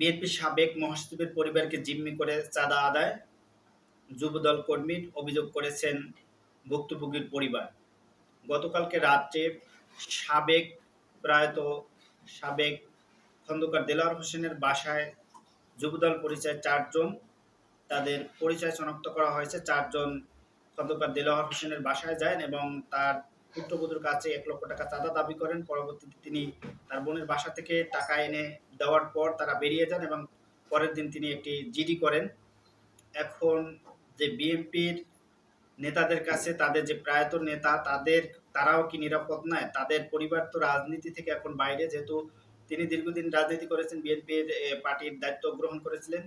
বিএনপির সাবেক মহাসচিবের পরিবারকে জিম্মি করে চাঁদা আদায়, যুবদল কর্মীর অভিযোগ করেছেন ভুক্তভোগীর পরিবার। গতকালকে রাত্রে সাবেক প্রয়াত সাবেক খন্দকার দেলাওয়ার হোসেনের বাসায় যুবদল পরিচয় চারজন, তাদের পরিচয় শনাক্ত করা হয়েছে। চারজন খন্দকার দেলাওয়ার হোসেনের বাসায় যায় এবং তার পুত্রবধূর কাছে এক লক্ষ টাকা চাঁদা দাবি করেন। পরবর্তীতে তিনি তার বোনের বাসা থেকে টাকা এনে দেওয়ার পর তারা বেরিয়ে যান এবং পরের দিন তিনি একটি জিডি করেন। এখন যে বিএনপির নেতাদের কাছে তাদের যে প্রয়াত নেতা, তাদের, তারাও কি নিরাপদ নয়? তাদের পরিবার তো রাজনীতি থেকে এখন বাইরে, যেহেতু তিনি দীর্ঘদিন রাজনীতি করেছেন, বিএনপির পার্টির দায়িত্ব গ্রহণ করেছিলেন।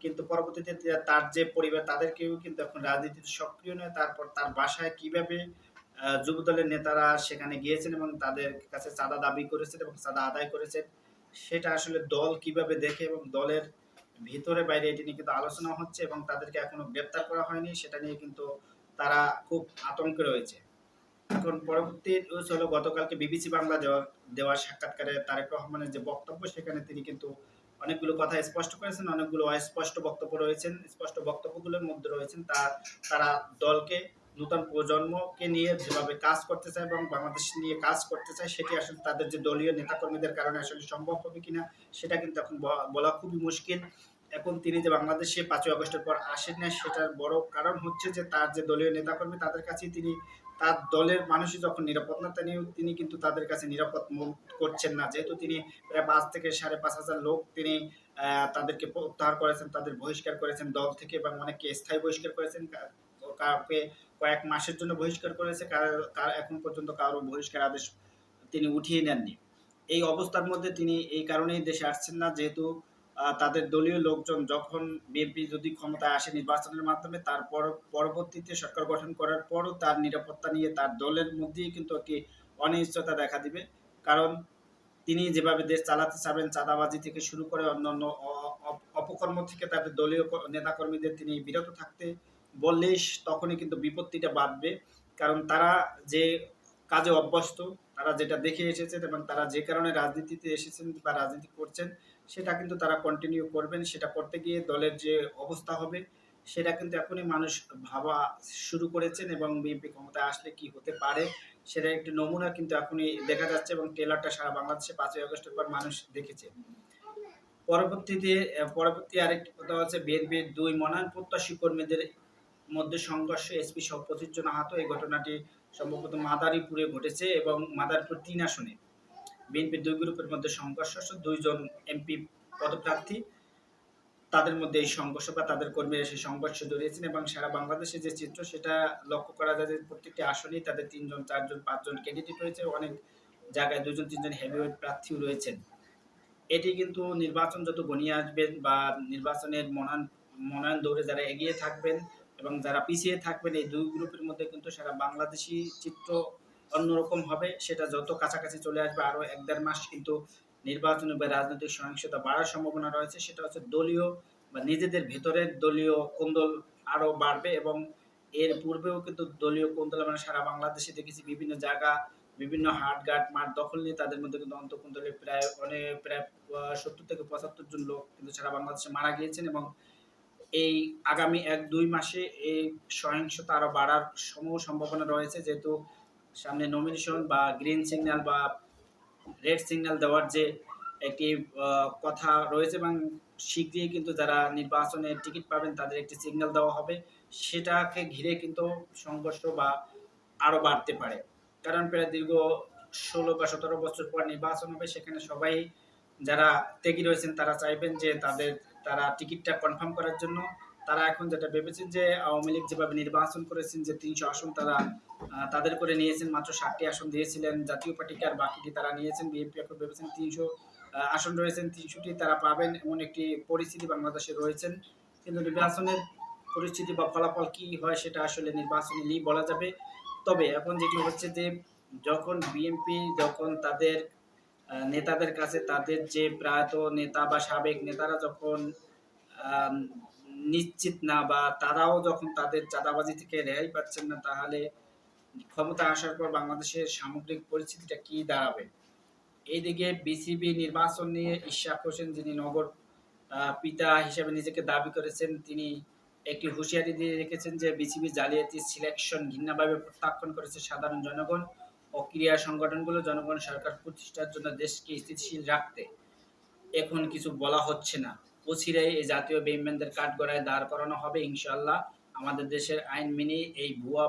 কিন্তু পরবর্তীতে তার যে পরিবার, তাদেরকেও কিন্তু এখন রাজনীতিতে সক্রিয় নয়। তারপর তার বাসায় কীভাবে যুবদলের নেতারা সেখানে গিয়েছেন এবং তাদের কাছে চাঁদা দাবি করেছেন এবং চাঁদা আদায় করেছেন। সেটা আসলে দল কীভাবে দেখে এবং দলের ভিতরে বাইরে এটি নিয়ে কিন্তু আলোচনা হচ্ছে এবং তাদেরকে এখনও গ্রেপ্তার করা হয়নি, সেটা নিয়ে কিন্তু তারা খুব আতঙ্কে রয়েছে। এখন পরবর্তী নিউজ হলো, গতকালকে বিবিসি বাংলা দেওয়া দেওয়া সাক্ষাৎকারে তারেক রহমানের যে বক্তব্য, সেখানে তিনি কিন্তু অনেকগুলো কথা স্পষ্ট করেছেন, অনেকগুলো অস্পষ্ট বক্তব্য রয়েছেন। স্পষ্ট বক্তব্যগুলোর মধ্যে রয়েছেন তার তারা দলকে নূতন প্রজন্মকে নিয়ে যেভাবে কাজ করতে চায় এবং বাংলাদেশ নিয়ে কাজ করতে চায়, সেটি আসলে তাদের যে দলীয় নেতাকর্মীদের কারণে আসলে সম্ভব হবে কিনা, সেটা কিন্তু এখন বলা খুবই মুশকিল। এখন তিনি যে বাংলাদেশে পাঁচই আগস্টের পর আসেন না সেটার বড় কারণ হচ্ছে যে তার যে দলীয় নেতাকর্মী, তাদের কাছেই তিনি, তার দলের মানুষই যখন নিরাপদ না, তিনি তিনি কিন্তু তাদের কাছে নিরাপদ করছেন না। যেহেতু তিনি প্রায় পাঁচ থেকে সাড়ে পাঁচ হাজার লোক তিনি তাদেরকে প্রত্যাহার করেছেন, তাদের বহিষ্কার করেছেন দল থেকে এবং অনেককে স্থায়ী বহিষ্কার করেছেন। কাউকে কয়েক মাসের জন্য বহিষ্কার করেছে, কার- এখন পর্যন্ত কারও বহিষ্কার আদেশ তিনি উঠিয়ে নেননি। এই অবস্থার মধ্যে তিনি এই কারণেই দেশে আসছেন না, যেহেতু তাদের দলীয় লোকজন যখন বিএনপি যদি ক্ষমতায় আসে নির্বাচনের মাধ্যমে তারপর পরবর্তীতে সরকার গঠন করার পরও তার নিরাপত্তা নিয়ে তার দলের মধ্যেই কিন্তু একটি অনিশ্চয়তা দেখা দিবে। কারণ তিনি যেভাবে দেশ চালাতে চাবেন, চাঁদাবাজি থেকে শুরু করে অন্যান্য অপকর্ম থেকে তাদের দলীয় নেতাকর্মীদের তিনি বিরত থাকতে বললেই তখনই কিন্তু বিপত্তিটা বাঁধবে কারণ তারা যে কাজে অভ্যস্ত, তারা যেটা দেখে এসেছেন এবং তারা যে কারণে রাজনীতিতে এসেছেন বা রাজনীতি করছেন, সেটা কিন্তু তারা কন্টিনিউ করবেন। সেটা করতে গিয়ে দলের যে অবস্থা হবে, সেটা কিন্তু এখনই মানুষ ভাবা শুরু করেছেন এবং বিএনপি ক্ষমতায় আসলে কি হতে পারে সেটা একটি নমুনা কিন্তু এখনই দেখা যাচ্ছে এবং টেলারটা সারা বাংলাদেশে পাঁচই আগস্টের পর মানুষ দেখেছে। পরবর্তীতে, পরবর্তী আরেকটি কথা হচ্ছে বিএনপির দুই মনোনয়ন প্রত্যাশী কর্মীদের মধ্যে সংঘর্ষ এসপি সহ পঁচিশ জন আহত। এই ঘটনাটি সম্ভবত মাদারীপুরে ঘটেছে এবং মাদারীপুর তিন আসনে। বিএনপির দুই গ্রুপের মধ্যে সংঘর্ষ দুইজন এমপি পদপ্রার্থী, তাদের মধ্যে এই সংঘর্ষ বা তাদের কর্মীরা সেই সংঘর্ষ জড়িয়েছেন এবং সারা বাংলাদেশে যে চিত্র, সেটা লক্ষ্য করা যায় যে প্রত্যেকটি আসনেই তাদের তিনজন, চারজন, পাঁচজন ক্যান্ডিডেট রয়েছে অনেক জায়গায় দুজন তিনজন হেভিওয়েট প্রার্থীও রয়েছেন। এটি কিন্তু নির্বাচন যত ঘনিয়ে আসবেন বা নির্বাচনের মনোনয়ন মনোনয়ন দৌড়ে যারা এগিয়ে থাকবেন এবং যারা পিছিয়ে থাকবেন এই দুই গ্রুপের মধ্যে কিন্তু সারা বাংলাদেশি চিত্র অন্যরকম হবে। সেটা যত কাছাকাছি চলে আসবে আরও এক দেড় মাস কিন্তু নির্বাচন বা রাজনৈতিক সহিংসতা বাড়ার সম্ভাবনা রয়েছে। সেটা হচ্ছে দলীয় বা নিজেদের ভেতরের দলীয় কোন্দল আরও বাড়বে এবং এর পূর্বেও কিন্তু দলীয় কোন্দল আমরা সারা বাংলাদেশে দেখেছি বিভিন্ন জায়গা, বিভিন্ন হাট ঘাট মাঠ দখল নিয়ে তাদের মধ্যে কিন্তু অন্তকুন্দলে প্রায় অনেক, প্রায় সত্তর থেকে পঁচাত্তর জন লোক কিন্তু সারা বাংলাদেশে মারা গিয়েছেন এবং এই আগামী এক, দুই মাসে এই সহিংসতা আরও বাড়ার সমূহ সম্ভাবনা রয়েছে। যেহেতু সামনে নমিনেশন বা গ্রিন সিগন্যাল বা রেড সিগন্যাল দেওয়ার যে একটি কথা রয়েছে এবং শীঘ্রই কিন্তু যারা নির্বাচনে টিকিট পাবেন তাদের একটি সিগন্যাল দেওয়া হবে। সেটাকে ঘিরে কিন্তু সংঘর্ষ বা আরও বাড়তে পারে। কারণ প্রায় দীর্ঘ ষোলো বা সতেরো বছর পর নির্বাচন হবে, সেখানে সবাই যারা ত্যাগী রয়েছেন তারা চাইবেন যে তাদের তারা টিকিটটা কনফার্ম করার জন্য, তারা এখন যেটা ভেবেছেন যে আওয়ামী লীগ যেভাবে নির্বাচন করেছেন, যে তিনশো আসন তারা তাদের করে নিয়েছেন, মাত্র ষাটটি আসন দিয়েছিলেন, জাতীয় পার্টিকে আর বাকিটি তারা নিয়েছেন, বিএনপি এখন ভেবেছেন তিনশো আসন রয়েছেন, তিনশোটি তারা পাবেন, এমন একটি পরিস্থিতি বাংলাদেশে রয়েছেন। কিন্তু নির্বাচনের পরিস্থিতি বা ফলাফল কী হয় সেটা আসলে নির্বাচনে বলা যাবে। তবে এখন যেটি হচ্ছে যে, যখন বিএনপি, যখন তাদের নেতাদের কাছে তাদের যে প্রয়াত নেতা বা সাবেক নেতারা যখন নিশ্চিত না বা তারাও যখন তাদের চাঁদাবাজি থেকে রেহাই পাচ্ছেন না, তাহলে ক্ষমতা আসার পর বাংলাদেশের সামগ্রিক পরিস্থিতিটা কি দাঁড়াবে? এইদিকে বিসিবি নির্বাচন নিয়ে ইশাক হোসেন, যিনি নগর পিতা হিসেবে নিজেকে দাবি করেছেন, তিনি একটি হুঁশিয়ারি দিয়ে রেখেছেন যে বিসিবি জালিয়াতি সিলেকশন ঘৃণাভাবে প্রত্যাখ্যান করেছে সাধারণ জনগণ। ও ক্রীড়া সংগঠনগুলো জনগণ সরকার প্রতিষ্ঠার জন্য দেশকে স্থিতিশীল রাখতে এখন কিছু বলা হচ্ছে না। অচিরেই এই জাতীয় বেইমানদের কাঠগড়ায় দাঁড় করানো হবে, ইনশাআল্লাহ। আমাদের দেশের আইন মেনে এই ভুয়া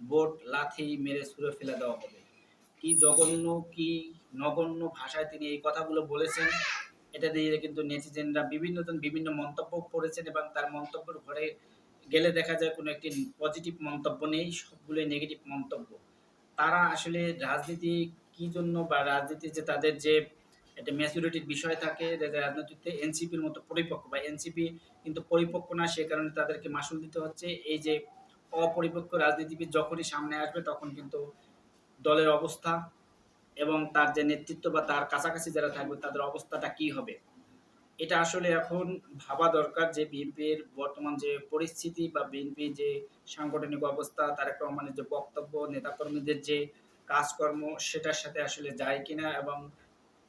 ভোট লাথি মেরে ছুঁড়ে ফেলে দেওয়া হবে। কি জঘন্য, কি নগণ্য ভাষায় তিনি এই কথাগুলো বলেছেন, এটা দিয়ে কিন্তু নেটিজেনরা বিভিন্ন জন বিভিন্ন মন্তব্য করেছেন এবং তার মন্তব্যের ঘরে গেলে দেখা যায় কোনো একটি পজিটিভ মন্তব্য নেই, সবগুলোই নেগেটিভ মন্তব্য। তারা আসলে রাজনীতি কি জন্য বা রাজনীতি যে তাদের যে একটা ম্যাচুরিটির বিষয় থাকে রাজনীতিতে এনসিপির মতো পরিপক্ক বা এনসিপি কিন্তু পরিপক্ক না, সে কারণে তাদেরকে মাসুল দিতে হচ্ছে। এই যে অপরিপক্ক রাজনীতিবিদ যখনই সামনে আসবে, তখন কিন্তু দলের অবস্থা এবং তার যে নেতৃত্ব বা তার কাছাকাছি যারা থাকবে, তাদের অবস্থাটা কি হবে? এটা আসলে এখন ভাবা দরকার যে বিএনপির বর্তমান যে পরিস্থিতি বা বিএনপির যে সাংগঠনিক অবস্থা তারেক রহমানের যে বক্তব্য, নেতাকর্মীদের যে কাজকর্ম, সেটার সাথে আসলে যায় কিনা এবং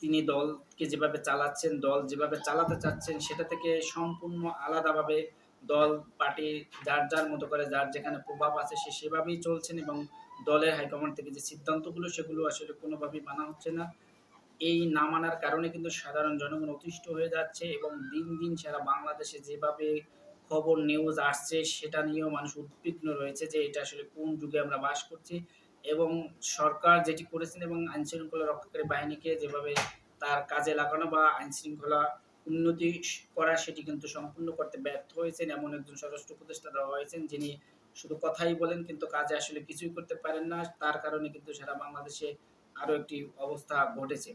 তিনি দলকে যেভাবে চালাচ্ছেন, দল যেভাবে চালাতে চাচ্ছেন, সেটা থেকে সম্পূর্ণ আলাদাভাবে দল, পার্টি যার যার মতো করে, যার যেখানে প্রভাব আছে সে সেভাবেই চলছেন এবং দলের হাইকমান্ড থেকে যে সিদ্ধান্তগুলো, সেগুলো আসলে কোনোভাবেই মানা হচ্ছে না। এই না মানার কারণে কিন্তু সাধারণ জনগণ অতিষ্ঠ হয়ে যাচ্ছে এবং দিন দিন সারা বাংলাদেশে যেভাবে খবর নিউজ আসছে, সেটা নিয়েও মানুষ উদ্বিগ্ন রয়েছে যে এটা আসলে কোন যুগে আমরা বাস করছি এবং সরকার যেটি করেছেন এবং আইন শৃঙ্খলা রক্ষাকারী বাহিনীকে যেভাবে তার কাজে লাগানো বা আইন শৃঙ্খলা উন্নতি করা, সেটি কিন্তু সম্পূর্ণ করতে ব্যর্থ হয়েছেন এমন একজন স্বরাষ্ট্র উপদেষ্টা দেওয়া হয়েছেন যিনি শুধু কথাই বলেন কিন্তু কাজে আসলে কিছুই করতে পারেন না। তার কারণে কিন্তু সারা বাংলাদেশে আরও একটি অবস্থা ঘটেছে।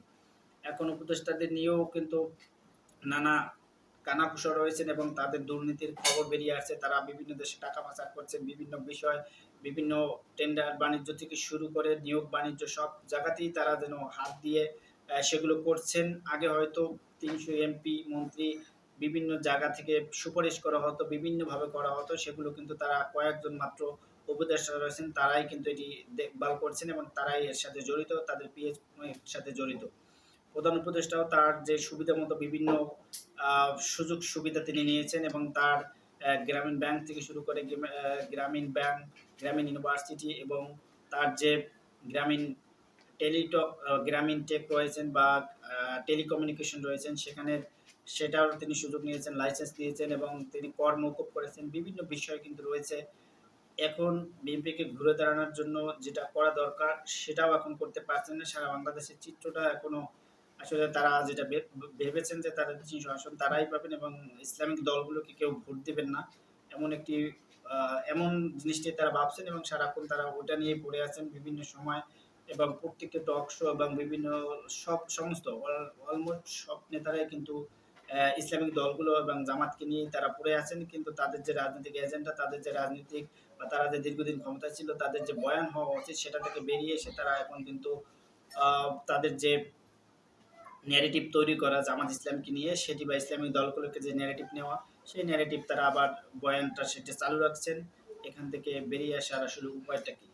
এখন উপদেষ্টাদের নিয়েও কিন্তু নানা কানাঘুষা রয়েছেন এবং তাদের দুর্নীতির খবর বেরিয়ে আসছে। তারা বিভিন্ন দেশে টাকা পাচার করছেন, বিভিন্ন বিষয়, বিভিন্ন টেন্ডার বাণিজ্য থেকে শুরু করে নিয়োগ, বাণিজ্য সব জায়গাতেই তারা যেন হাত দিয়ে সেগুলো করছেন। আগে হয়তো তিনশো এমপি মন্ত্রী বিভিন্ন জায়গা থেকে সুপারিশ করা হতো, বিভিন্নভাবে করা হতো। সেগুলো কিন্তু তারা কয়েকজন মাত্র উপদেষ্টা রয়েছেন, তারাই কিন্তু এটি দেখভাল করছেন এবং তারাই এর সাথে জড়িত, তাদের পিএইচ সাথে জড়িত। প্রধান উপদেষ্টাও তার যে সুবিধা মতো বিভিন্ন সুযোগ সুবিধা তিনি নিয়েছেন এবং তার গ্রামীণ ব্যাংক থেকে শুরু করে গ্রামী- গ্রামীণ ব্যাংক, গ্রামীণ ইউনিভার্সিটি এবং তার যে গ্রামীণ টেলিটক গ্রামীণ টেক রয়েছেন বা টেলিকমিউনিকেশন রয়েছেন, সেখানে সেটাও তিনি সুযোগ নিয়েছেন, লাইসেন্স দিয়েছেন এবং তিনি কর মৌকুব করেছেন, বিভিন্ন বিষয় কিন্তু রয়েছে। এখন বিএনপিকে ঘুরে দাঁড়ানোর জন্য যেটা করা দরকার সেটাও এখন করতে পারছেন না। সারা বাংলাদেশের চিত্রটা এখনও আসলে তারা যেটা ভেবেছেন যে তারা তিনশো আসন তারাই পাবেন এবং ইসলামিক দলগুলোকে কেউ ভোট দেবেন না। এমন একটি এমন জিনিসটি তারা ভাবছেন এবং সারাক্ষণ তারা ওটা নিয়ে পড়ে আছেন বিভিন্ন সময় এবং প্রত্যেকটা টক শো এবং বিভিন্ন সব, সমস্ত অলমোস্ট সব নেতারাই কিন্তু ইসলামিক দলগুলো এবং জামাতকে নিয়ে তারা পড়ে আছেন। কিন্তু তাদের যে রাজনৈতিক এজেন্ডা তাদের যে রাজনৈতিক বা তারা যে দীর্ঘদিন ক্ষমতায় ছিল, তাদের যে বয়ান হওয়া উচিত সেটা থেকে বেরিয়ে এসে তারা এখন কিন্তু তাদের যে ন্যারেটিভ তৈরি করা জামাত ইসলামকে নিয়ে, সেটি বা ইসলামিক দলগুলোকে যে ন্যারেটিভ নেওয়া, সেই ন্যারেটিভ তারা আবার বয়ানটা সেটা চালু রাখছেন। এখান থেকে বেরিয়ে আসার আসলে উপায়টা কি?